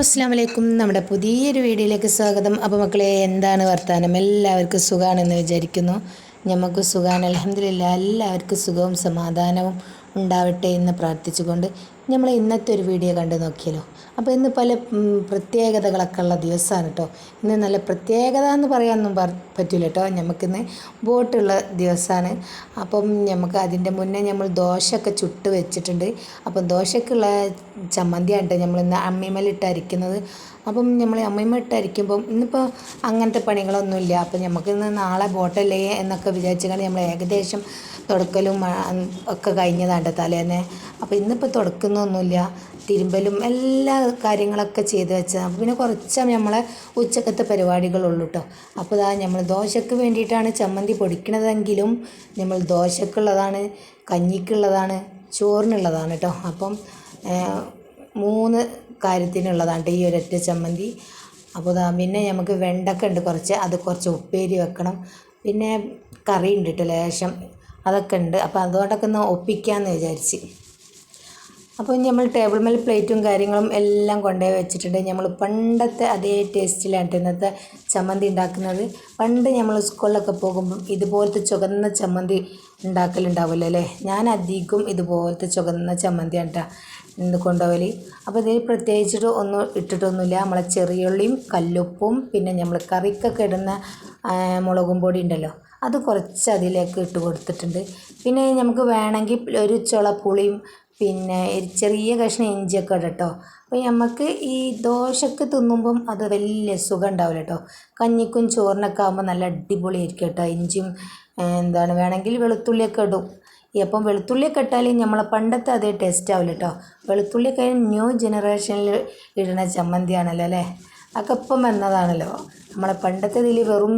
അസ്സാം വലൈക്കും നമ്മുടെ പുതിയൊരു വീഡിയോയിലേക്ക് സ്വാഗതം. അപ്പോൾ മക്കളെ എന്താണ് വർത്തമാനം എല്ലാവർക്കും സുഖമാണെന്ന് വിചാരിക്കുന്നു. നമുക്ക് സുഖമാണ് അലഹമില്ല എല്ലാവർക്കും സുഖവും സമാധാനവും ഉണ്ടാവട്ടെ എന്ന് പ്രാർത്ഥിച്ചുകൊണ്ട് നമ്മൾ ഇന്നത്തെ ഒരു വീഡിയോ കണ്ടു നോക്കിയല്ലോ. അപ്പോൾ ഇന്ന് പല പ്രത്യേകതകളൊക്കെ ഉള്ള ദിവസമാണ് കേട്ടോ ഇന്ന് നല്ല പ്രത്യേകത എന്ന് പറയാനൊന്നും പറ പറ്റില്ല കേട്ടോ നമുക്കിന്ന് ബോട്ടുള്ള ദിവസമാണ്. അപ്പം നമുക്ക് അതിന്റെ മുന്നേ നമ്മൾ ദോശയൊക്കെ ചുട്ട് വെച്ചിട്ടുണ്ട്. അപ്പം ദോശക്കുള്ള ചമ്മന്തിയാണ് കേട്ടോ നമ്മളിന്ന് ഇന്ന് അമ്മിമേലിട്ട് അരിക്കുന്നത്. അപ്പം നമ്മൾ അമ്മയമ്മ ഇട്ടായിരിക്കുമ്പം ഇന്നിപ്പോൾ അങ്ങനത്തെ പണികളൊന്നുമില്ല. അപ്പം നമുക്ക് ഇന്ന് നാളെ ബോട്ടല്ലേ എന്നൊക്കെ വിചാരിച്ചുകൊണ്ട് നമ്മൾ ഏകദേശം തുടക്കലും ഒക്കെ കഴിഞ്ഞതാണ് തലേന്നെ. അപ്പോൾ ഇന്നിപ്പോൾ തുടക്കുന്നൊന്നുമില്ല. തിരുമ്പലും എല്ലാ കാര്യങ്ങളൊക്കെ ചെയ്ത് വെച്ചാൽ പിന്നെ കുറച്ച് നമ്മളെ ഉച്ചക്കത്തെ പരിപാടികളുള്ളൂ കേട്ടോ അപ്പോൾ ഇതാ നമ്മൾ ദോശയ്ക്ക് വേണ്ടിയിട്ടാണ് ചമ്മന്തി പൊടിക്കണതെങ്കിലും നമ്മൾ ദോശക്കുള്ളതാണ് കഞ്ഞിക്കുള്ളതാണ് ചോറിനുള്ളതാണ് കേട്ടോ അപ്പം മൂന്ന് കാര്യത്തിനുള്ളതാണ് ഈ ഒരൊറ്റ ചമ്മന്തി. അപ്പോൾ പിന്നെ നമുക്ക് വെണ്ടക്ക ഉണ്ട് കുറച്ച് അത് കുറച്ച് ഉപ്പേരി വെക്കണം. പിന്നെ കറി ഉണ്ട് കേട്ടോ ലേശം അതൊക്കെ ഉണ്ട് അപ്പോൾ അതുകൊണ്ടൊക്കെ ഒന്ന് ഒപ്പിക്കാമെന്ന് വിചാരിച്ച്. അപ്പോൾ നമ്മൾ ടേബിൾ മേൽ പ്ലേറ്റും കാര്യങ്ങളും എല്ലാം കൊണ്ടുപോയി വെച്ചിട്ടുണ്ട്. നമ്മൾ പണ്ടത്തെ അതേ ടേസ്റ്റിലാണ് ഇന്നത്തെ ചമ്മന്തി ഉണ്ടാക്കുന്നത്. പണ്ട് നമ്മൾ സ്കൂളിലൊക്കെ പോകുമ്പം ഇതുപോലത്തെ ചുവന്ന ചമ്മന്തി ഉണ്ടാക്കലുണ്ടാവില്ല അല്ലേ? ഞാൻ അധികം ഇതുപോലത്തെ ചുവന്ന ചമ്മന്തിയാണ് കേട്ടോ ഇന്ന് കൊണ്ടുപോകൽ അപ്പോൾ ഇതിൽ പ്രത്യേകിച്ചിട്ട് ഒന്നും ഇട്ടിട്ടൊന്നുമില്ല. നമ്മളെ ചെറിയുള്ളിയും കല്ലുപ്പും പിന്നെ നമ്മൾ കറിക്കൊക്കെ ഇടുന്ന മുളകും പൊടി ഉണ്ടല്ലോ അത് കുറച്ച് അതിലേക്ക് ഇട്ട് കൊടുത്തിട്ടുണ്ട്. പിന്നെ നമുക്ക് വേണമെങ്കിൽ ഒരു ചുള പുളിയും പിന്നെ ചെറിയ കഷ്ണം ഇഞ്ചിയൊക്കെ ഇടാം കേട്ടോ. അപ്പോൾ നമുക്ക് ഈ ദോശക്ക് തിന്നുമ്പം അത് വലിയ സുഖം ഉണ്ടാവില്ല കേട്ടോ. കഞ്ഞിക്കും ചോറിനൊക്കെ ആകുമ്പോൾ നല്ല അടിപൊളിയായിരിക്കും കേട്ടോ. ഇഞ്ചിയും എന്താണ് വേണമെങ്കിൽ വെളുത്തുള്ളിയൊക്കെ ഇടും. അപ്പം വെളുത്തുള്ളിയൊക്കെ ഇട്ടാൽ നമ്മളെ പണ്ടത്തെ അതേ ടേസ്റ്റ് ആവില്ല കേട്ടോ. വെളുത്തുള്ളിയൊക്കെ ന്യൂ ജനറേഷനിൽ ഇടുന്ന ചമ്മന്തിയാണല്ലോ അല്ലേ? അതൊക്കെ ഇപ്പം വന്നതാണല്ലോ. നമ്മളെ പണ്ടത്തെ ഇതിൽ വെറും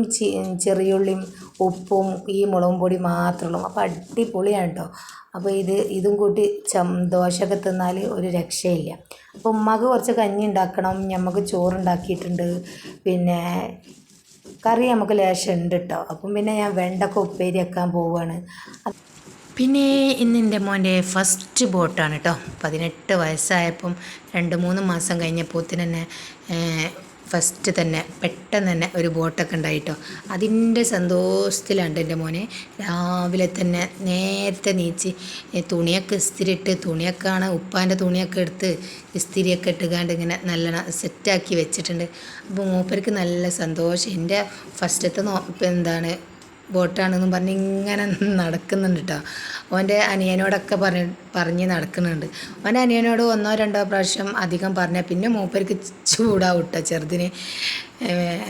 ചെറിയുള്ളിയും ഉപ്പും ഈ മുളകും പൊടി മാത്രമേ ഉള്ളൂ. അപ്പോൾ അടിപൊളിയാണ് കേട്ടോ. അപ്പോൾ ഇത് ഇതും കൂട്ടി ചം ദോശയൊക്കെ തിന്നാൽ ഒരു രക്ഷയില്ല. അപ്പോൾ ഉമ്മക്ക് കുറച്ച് കഞ്ഞി ഉണ്ടാക്കണം ഞമ്മക്ക് ചോറുണ്ടാക്കിയിട്ടുണ്ട് പിന്നെ കറി നമുക്ക് ലേശം ഉണ്ട് കേട്ടോ അപ്പം പിന്നെ ഞാൻ വെണ്ടക്ക ഉപ്പേരി വെക്കാൻ പോവുകയാണ് പിന്നെ ഇന്ന് എന്റെ മോന്റെ ഫസ്റ്റ് ബോട്ടാണ് കേട്ടോ പതിനെട്ട് വയസ്സായപ്പം രണ്ട് മൂന്ന് മാസം കഴിഞ്ഞപ്പോത്തിന് തന്നെ ഫസ്റ്റ് തന്നെ പെട്ടെന്ന് തന്നെ ഒരു ബോട്ടൊക്കെ ഉണ്ടായിട്ടോ. അതിന്റെ സന്തോഷത്തിലാണ് എന്റെ മോനെ. രാവിലെ തന്നെ നേരത്തെ നീച്ച് തുണിയൊക്കെ ഇസ്തിരി ഇട്ട് തുണിയൊക്കെ ആണ് ഉപ്പാന്റെ തുണിയൊക്കെ എടുത്ത് ഇസ്തിരിയൊക്കെ ഇട്ടുകാണ്ട് ഇങ്ങനെ നല്ലോണം സെറ്റാക്കി വെച്ചിട്ടുണ്ട്. അപ്പോൾ മൂപ്പർക്ക് നല്ല സന്തോഷം. എന്റെ ഫസ്റ്റത്തെ നോ ഇപ്പം എന്താണ് ബോട്ടാണെന്നും പറഞ്ഞ് ഇങ്ങനെ നടക്കുന്നുണ്ട് കേട്ടോ അവന്റെ അനിയനോടൊക്കെ പറഞ്ഞ് പറഞ്ഞ് നടക്കുന്നുണ്ട്. അവന്റെ അനിയനോട് ഒന്നോ രണ്ടോ പ്രാവശ്യം അധികം പറഞ്ഞാൽ പിന്നെ മൂപ്പർക്ക് ചൂടാവും കേട്ടോ ചെറുതിന്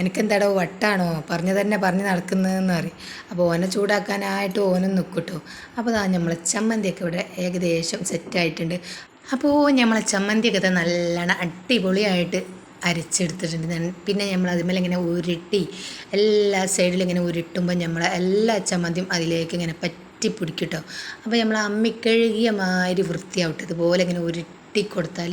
എനിക്കെന്താടോ വട്ടാണോ? പറഞ്ഞു തന്നെ പറഞ്ഞ് നടക്കുന്നതെന്ന് പറയും. അപ്പോൾ ഓനെ ചൂടാക്കാനായിട്ട് ഓനും നിൽക്കും കേട്ടോ അപ്പോൾ അതാ നമ്മളെ ചമ്മന്തിയൊക്കെ ഇവിടെ ഏകദേശം സെറ്റായിട്ടുണ്ട് അപ്പോൾ നമ്മളെ ചമ്മന്തിയൊക്കെ നല്ലോണം അടിപൊളിയായിട്ട് അരച്ചെടുത്തിട്ടുണ്ട്. പിന്നെ നമ്മൾ അതിന്മേൽ ഇങ്ങനെ ഉരുട്ടി എല്ലാ സൈഡിലും ഇങ്ങനെ ഉരുട്ടുമ്പോൾ നമ്മൾ എല്ലാ ചമ്മന്തിയും അതിലേക്ക് ഇങ്ങനെ പറ്റി പിടിക്കും അപ്പോൾ നമ്മൾ അമ്മിക്കഴുകിയ മാതിരി വൃത്തിയാവട്ടെ. ഇതുപോലെ ഇങ്ങനെ ഉരുട്ടി കൊടുത്താൽ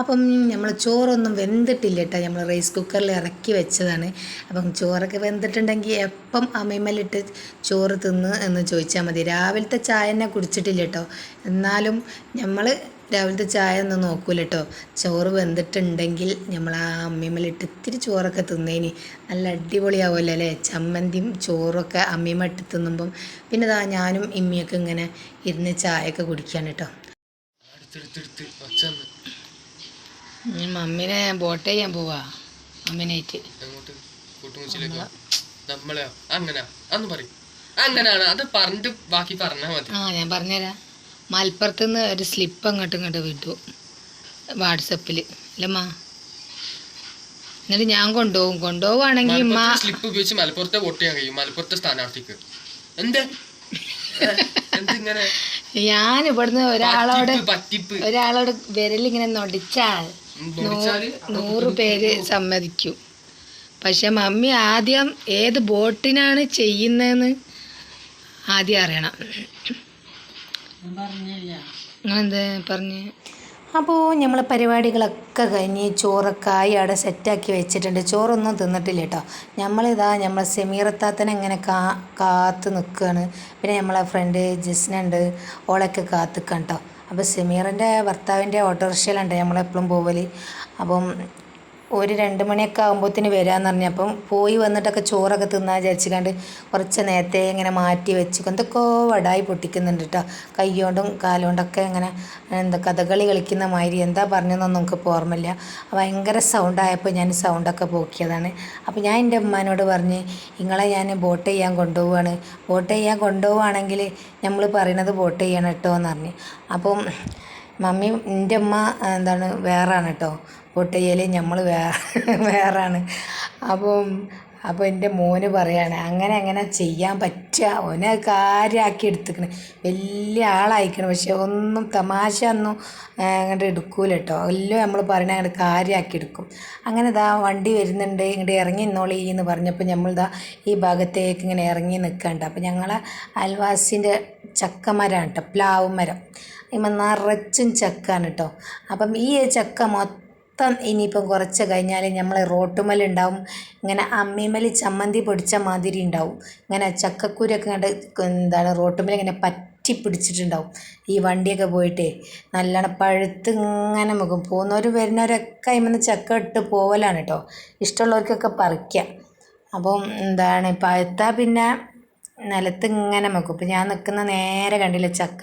അപ്പം നമ്മൾ ചോറൊന്നും വെന്തിട്ടില്ല കേട്ടോ നമ്മൾ റൈസ് കുക്കറിൽ ഇറക്കി വെച്ചതാണ്. അപ്പം ചോറൊക്കെ വെന്തിട്ടുണ്ടെങ്കിൽ എപ്പം അമ്മയിമ്മലിട്ട് ചോറ് തിന്ന് എന്ന് ചോദിച്ചാൽ മതി. രാവിലത്തെ ചായ തന്നെ കുടിച്ചിട്ടില്ല കേട്ടോ എന്നാലും നമ്മൾ രാവിലത്തെ ചായ ഒന്നും നോക്കൂല കേട്ടോ ചോറ് വെന്തിട്ടുണ്ടെങ്കിൽ നമ്മൾ ആ അമ്മിമ്മലിട്ട് ഇത്തിരി ചോറൊക്കെ തിന്നേനി. നല്ല അടിപൊളിയാവുമല്ലോ അല്ലേ? ചമ്മന്തിയും ചോറൊക്കെ അമ്മിമ്മ ഇട്ട് തിന്നുമ്പം. പിന്നെ ഇതാ ഞാനും ഇമ്മിയൊക്കെ ഇങ്ങനെ ഇരുന്ന് ചായയൊക്കെ കുടിക്കുകയാണ് കേട്ടോ. മമ്മീനെ ബോട്ട് ചെയ്യാൻ പോവാ. മമ്മീനായിട്ട് അങ്ങനെ? അത് പറഞ്ഞിട്ട് ബാക്കി പറഞ്ഞാൽ മതി. ആ ഞാൻ പറഞ്ഞുതരാം. മലപ്പുറത്ത് നിന്ന് ഒരു സ്ലിപ്പ് അങ്ങോട്ടും ഇങ്ങോട്ട് വിട്ടു. വാട്സപ്പിൽ അല്ലമ്മാ എന്നിട്ട് ഞാൻ കൊണ്ടുപോകും. കൊണ്ടുപോവുകയാണെങ്കിൽ ഉമ്മ സ്ലിപ്പ് ഉപയോഗിച്ച് മലപ്പുറത്തെ വോട്ട് ചെയ്യാൻ കഴിയും. മലപ്പുറത്തെ സ്ഥാനാർത്ഥിക്ക്. എന്ത്? ഞാൻ ഇവിടുന്ന് ഒരാളോട് ഒരാളോട് വിരലിങ്ങനെ നൊടിച്ചാൽ നൂറ് പേര് സമ്മതിക്കും. പക്ഷെ മമ്മി ആദ്യം ഏത് ബോട്ടിനാണ് ചെയ്യുന്നതെന്ന് ആദ്യം അറിയണം. നിങ്ങളെന്ത് പറഞ്ഞു? അപ്പോൾ നമ്മൾ പരിപാടികളൊക്കെ കഴിഞ്ഞ് ചോറൊക്കെ ആയി അവിടെ സെറ്റാക്കി വെച്ചിട്ടുണ്ട്. ചോറൊന്നും തിന്നിട്ടില്ല കേട്ടോ നമ്മളിതാ നമ്മളെ സെമീറത്താത്തനെ ഇങ്ങനെ കാ കാത്ത് നിൽക്കുകയാണ് പിന്നെ നമ്മളെ ഫ്രണ്ട് ജസ്നുണ്ട് ഓളൊക്കെ കാത്ത് നിൽക്കാം കേട്ടോ അപ്പോൾ സെമീറിന്റെ ഭർത്താവിന്റെ ഓട്ടോറിക്ഷയിലുണ്ട്. നമ്മളെപ്പോഴും പോവൽ അപ്പം ഒരു രണ്ട് മണിയൊക്കെ ആകുമ്പോഴത്തേന് വരാമെന്ന് പറഞ്ഞപ്പം പോയി വന്നിട്ടൊക്കെ ചോറൊക്കെ തിന്നാൻ വിചാരിച്ചുകൊണ്ട് കുറച്ച് നേരത്തെ ഇങ്ങനെ മാറ്റി വെച്ച് എന്തൊക്കെയോ വടായി പൊട്ടിക്കുന്നുണ്ട് കേട്ടോ കൈകൊണ്ടും കാലുകൊണ്ടൊക്കെ ഇങ്ങനെ എന്താ കഥകളി കളിക്കുന്ന മാതിരി എന്താ പറഞ്ഞതെന്നൊന്നും നമുക്കിപ്പോൾ ഓർമ്മയില്ല. ഭയങ്കര സൗണ്ടായപ്പോൾ ഞാൻ സൗണ്ടൊക്കെ പോക്കിയതാണ്. അപ്പോൾ ഞാൻ എന്റെ ഉമ്മാനോട് പറഞ്ഞ് നിങ്ങളെ ഞാൻ ബോട്ട് ചെയ്യാൻ കൊണ്ടുപോവാണ്. ബോട്ട് ചെയ്യാൻ കൊണ്ടുപോവുകയാണെങ്കിൽ നമ്മൾ പറയണത് ബോട്ട് ചെയ്യണം കേട്ടോ എന്ന് പറഞ്ഞു. അപ്പം മമ്മി എന്റെ ഉമ്മ എന്താണ് വേറാണ് കേട്ടോ ബോട്ട് നമ്മൾ വേറെ വേറാണ്. അപ്പം അപ്പോൾ എന്റെ മോന് പറയാണ് അങ്ങനെ അങ്ങനെ ചെയ്യാൻ പറ്റുക ഓനെ കാര്യമാക്കി എടുത്തിക്കണ്. വലിയ ആളായിക്കണ്. പക്ഷെ ഒന്നും തമാശ ഒന്നും അങ്ങോട്ട് എടുക്കൂല കേട്ടോ എല്ലാം നമ്മൾ പറയണ അങ്ങോട്ട് കാര്യമാക്കി എടുക്കും. അങ്ങനെ ഇതാ വണ്ടി വരുന്നുണ്ട്. ഇങ്ങോട്ട് ഇറങ്ങി നിന്നോളീ എന്ന് പറഞ്ഞപ്പോൾ നമ്മളിതാ ഈ ഭാഗത്തേക്ക് ഇങ്ങനെ ഇറങ്ങി നിൽക്കണ്ട അപ്പോൾ ഞങ്ങളെ അൽവാസിന്റെ ചക്കമരാണ് കേട്ടോ പ്ലാവ് മരം. ഇമ്മ നിറച്ചും ചക്കാണ് കേട്ടോ അപ്പം ഈ ചക്ക മൊത്തം ഇനിയിപ്പം കുറച്ച് കഴിഞ്ഞാൽ നമ്മൾ റോട്ടുമലുണ്ടാവും ഇങ്ങനെ അമ്മിമൽ ചമ്മന്തി പൊടിച്ച മാതിരി ഉണ്ടാവും. ഇങ്ങനെ ചക്കക്കുരൊക്കെ കണ്ട് എന്താണ് റോട്ടുമൽ ഇങ്ങനെ പറ്റി പിടിച്ചിട്ടുണ്ടാവും. ഈ വണ്ടിയൊക്കെ പോയിട്ടേ നല്ലോണം പഴുത്ത് ഇങ്ങനെ മുഖം പോകുന്നവർ വരുന്നവരൊക്കെ അതിൽ ചക്ക ഇട്ട് പോവലാണ് കേട്ടോ ഇഷ്ടമുള്ളവർക്കൊക്കെ പറിക്കാം. അപ്പം എന്താണ് പഴുത്താൽ പിന്നെ നിലത്ത് ഇങ്ങനെ വെക്കും ഇപ്പം ഞാൻ നിൽക്കുന്ന നേരെ കണ്ടില്ല ചക്ക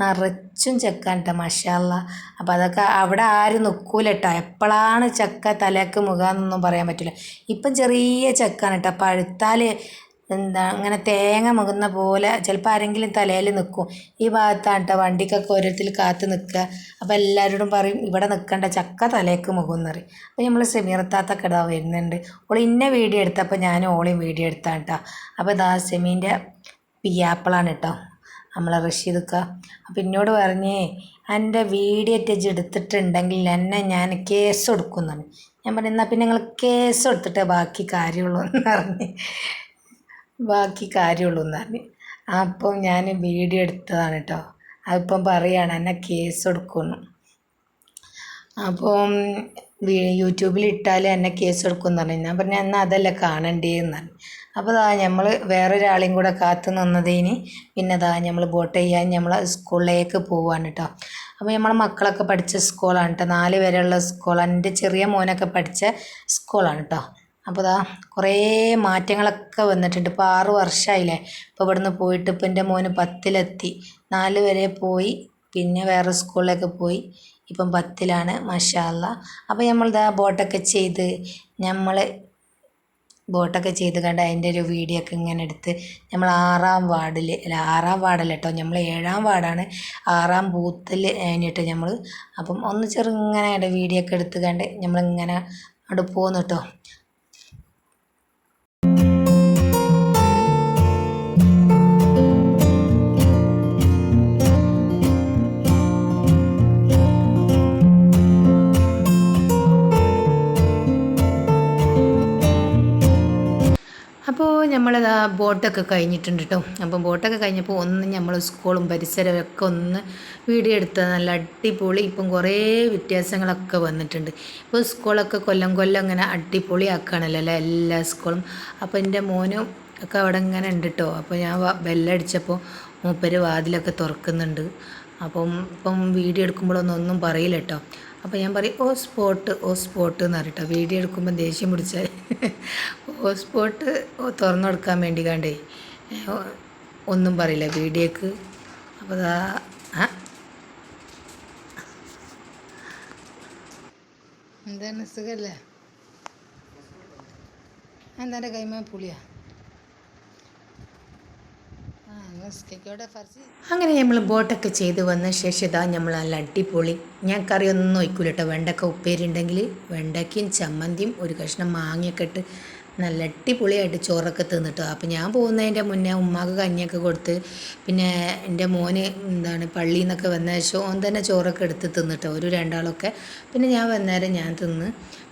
നിറച്ചും ചക്ക കേട്ടോ മഷാല്ല അപ്പോൾ അതൊക്കെ അവിടെ ആരും നിൽക്കൂല കേട്ടോ. എപ്പോഴാണ് ചക്ക തലക്ക് മുഖാന്നൊന്നും പറയാൻ പറ്റില്ല. ഇപ്പം ചെറിയ ചക്കാണ് കേട്ടോ. പഴുത്താൽ എന്താ അങ്ങനെ തേങ്ങ മുകുന്ന പോലെ ചിലപ്പോൾ ആരെങ്കിലും തലയിൽ നിൽക്കും ഈ ഭാഗത്താണ് കേട്ടോ വണ്ടിക്കൊക്കെ ഓരോരുത്തർ കാത്ത് നിൽക്കുക അപ്പോൾ എല്ലാവരോടും പറയും ഇവിടെ നിൽക്കേണ്ട ചക്ക തലേക്ക് പറയും. അപ്പോൾ നമ്മൾ സെമീറത്താത്തൊക്കെ ഇടാൻ വരുന്നുണ്ട്. ഓൾ ഇന്ന വീഡിയോ എടുത്തപ്പോൾ ഞാൻ ഓളെയും വീഡിയോ എടുത്താണ് കേട്ടോ അപ്പോൾ ഇതാ സെമീന്റെ പിയാപ്പിളാണ് കേട്ടോ നമ്മളെ റഷീദക്ക. അപ്പം എന്നോട് പറഞ്ഞേ എന്റെ വീഡിയോ ടച്ച് എടുത്തിട്ടുണ്ടെങ്കിൽ എന്നെ ഞാൻ കേസ് കൊടുക്കുന്നു ഞാൻ പറഞ്ഞു എന്നാൽ പിന്നെ നിങ്ങൾ കേസ് കൊടുത്തിട്ടേ ബാക്കി കാര്യമുള്ളൂ എന്ന് പറഞ്ഞ്. ബാക്കി കാര്യമുള്ളൂ എന്ന് പറഞ്ഞ്. അപ്പം ഞാൻ വീഡിയോ എടുത്തതാണ് കേട്ടോ. അതിപ്പം പറയാണ് എന്നെ കേസ് കൊടുക്കുന്നു അപ്പം യൂട്യൂബിൽ ഇട്ടാൽ എന്നെ കേസ് കൊടുക്കുമെന്ന് പറഞ്ഞു. ഞാൻ പറഞ്ഞു എന്നാൽ അതല്ല കാണണ്ടേന്ന് പറഞ്ഞു. അപ്പോൾ അതാ നമ്മൾ വേറൊരാളെയും കൂടെ കാത്തു നിന്നതിന് പിന്നെ അതാ നമ്മൾ ബോട്ട് ചെയ്യാൻ നമ്മൾ സ്കൂളിലേക്ക് പോവാണ് കേട്ടോ. അപ്പോൾ നമ്മളെ മക്കളൊക്കെ പഠിച്ച സ്കൂളാണ് കേട്ടോ. നാല് വരെയുള്ള സ്കൂളാണ്. എന്റെ ചെറിയ മോനൊക്കെ പഠിച്ച സ്കൂളാണ് കേട്ടോ. അപ്പോൾ ദാ കുറേ മാറ്റങ്ങളൊക്കെ വന്നിട്ടുണ്ട്. ഇപ്പോൾ ആറ് വർഷമായില്ലേ ഇപ്പോൾ ഇവിടുന്ന് പോയിട്ട് ഇപ്പോൾ എന്റെ മോന് പത്തിലെത്തി. നാല് വരെ പോയി. പിന്നെ വേറെ സ്കൂളിലേക്ക് പോയി. ഇപ്പം പത്തിലാണ് മഷാല്ല അപ്പോൾ നമ്മളിതാ ബോട്ടൊക്കെ ചെയ്ത് നമ്മൾ ബോട്ടൊക്കെ ചെയ്ത് കണ്ട് അതിന്റെ ഒരു വീഡിയോ ഒക്കെ ഇങ്ങനെ എടുത്ത് നമ്മൾ ആറാം വാർഡിൽ അല്ല ആറാം വാർഡല്ല കേട്ടോ നമ്മൾ ഏഴാം വാർഡാണ്. ആറാം ബൂത്തിൽ കഴിഞ്ഞിട്ട് നമ്മൾ അപ്പം ഒന്ന് ചെറുങ്ങനെ വീഡിയോ ഒക്കെ എടുത്ത് കണ്ട് നമ്മളിങ്ങനെ അവിടെ പോകുന്നു കേട്ടോ. അപ്പോൾ ആ ബോട്ടൊക്കെ കഴിഞ്ഞിട്ടുണ്ട് കേട്ടോ അപ്പം ബോട്ടൊക്കെ കഴിഞ്ഞപ്പോൾ ഒന്ന് നമ്മൾ സ്കൂളും പരിസരമൊക്കെ ഒന്ന് വീഡിയോ എടുത്ത നല്ല അടിപൊളി ഇപ്പം കുറേ വ്യത്യാസങ്ങളൊക്കെ വന്നിട്ടുണ്ട്. ഇപ്പോൾ സ്കൂളൊക്കെ കൊല്ലം കൊല്ലം ഇങ്ങനെ അടിപൊളി ആക്കുകയാണല്ലോ അല്ലേ എല്ലാ സ്കൂളും. അപ്പോൾ എന്റെ മോനും ഒക്കെ അവിടെ ഇങ്ങനെ ഉണ്ട് കേട്ടോ അപ്പോൾ ഞാൻ ബെല്ലടിച്ചപ്പോൾ മൂപ്പര് വാതിലൊക്കെ തുറക്കുന്നുണ്ട്. അപ്പം ഇപ്പം വീഡിയോ എടുക്കുമ്പോഴൊന്നും ഒന്നും പറയില്ല കേട്ടോ അപ്പോൾ ഞാൻ പറയും ഓ സ്പോട്ട് ഓ സ്പോട്ട് എന്ന് പറയട്ടോ വീഡിയോ എടുക്കുമ്പോൾ ദേഷ്യം പിടിച്ചാൽ. ഓ സ്പോട്ട് തുറന്നു കൊടുക്കാൻ വേണ്ടി കണ്ടേ ഒന്നും പറയില്ല വീഡിയോക്ക്. അപ്പോൾ അതാ എന്താണ് സുഖല്ലേ? എന്താ കൈമ പുളിയാ? അങ്ങനെ നമ്മൾ ബോട്ടൊക്കെ ചെയ്ത് വന്ന ശേഷം ഇതാ നമ്മൾ നല്ല അടിപൊളി. ഞാൻ കറിയൊന്നും നോക്കൂല കേട്ടോ വെണ്ടക്ക ഉപ്പേരി വെണ്ടയ്ക്കും ചമ്മന്തിയും ഒരു കഷ്ണം മാങ്ങയൊക്കെ ഇട്ട് നല്ല അടിപൊളിയായിട്ട് ചോറൊക്കെ തിന്നിട്ടോ. അപ്പോൾ ഞാൻ പോകുന്നതിന്റെ മുന്നേ ഉമ്മാക്ക് കഞ്ഞിയൊക്കെ കൊടുത്ത് പിന്നെ എന്റെ മോന് എന്താണ് പള്ളിയിൽ നിന്നൊക്കെ വന്ന ശേഷം ഓൻ തന്നെ ചോറൊക്കെ എടുത്ത് തിന്നിട്ടോ. ഒരു രണ്ടാളൊക്കെ. പിന്നെ ഞാൻ വന്നേരം ഞാൻ തിന്ന്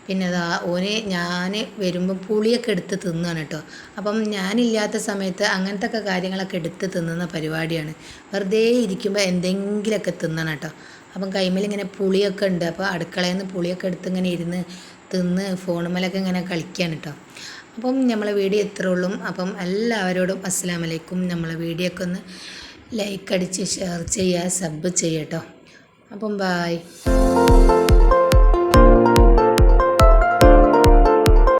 പിന്നെ അതാ ഓന് ഞാൻ വരുമ്പോൾ പുളിയൊക്കെ എടുത്ത് തിന്നാണ് കേട്ടോ. അപ്പം ഞാനില്ലാത്ത സമയത്ത് അങ്ങനത്തെ ഒക്കെ കാര്യങ്ങളൊക്കെ എടുത്ത് തിന്നുന്ന പരിപാടിയാണ്. വെറുതെ ഇരിക്കുമ്പോൾ എന്തെങ്കിലുമൊക്കെ തിന്നണം കേട്ടോ. അപ്പം കൈമേൽ ഇങ്ങനെ പുളിയൊക്കെ ഉണ്ട്. അപ്പോൾ അടുക്കളയിൽ നിന്ന് പുളിയൊക്കെ എടുത്ത് ഇങ്ങനെ ഇരുന്ന് തിന്ന് ഫോണുമേലൊക്കെ ഇങ്ങനെ കളിക്കുകയാണ് കേട്ടോ. അപ്പം നമ്മളെ വീഡിയോ ഇത്രേ അപ്പം എല്ലാവരോടും അസ്സാം വലൈക്കും നമ്മളെ വീഡിയോ ഒക്കെ ഒന്ന് ലൈക്ക് അടിച്ച് ഷെയർ ചെയ്യുക സബ് ചെയ്യട്ടോ അപ്പം ബായ്.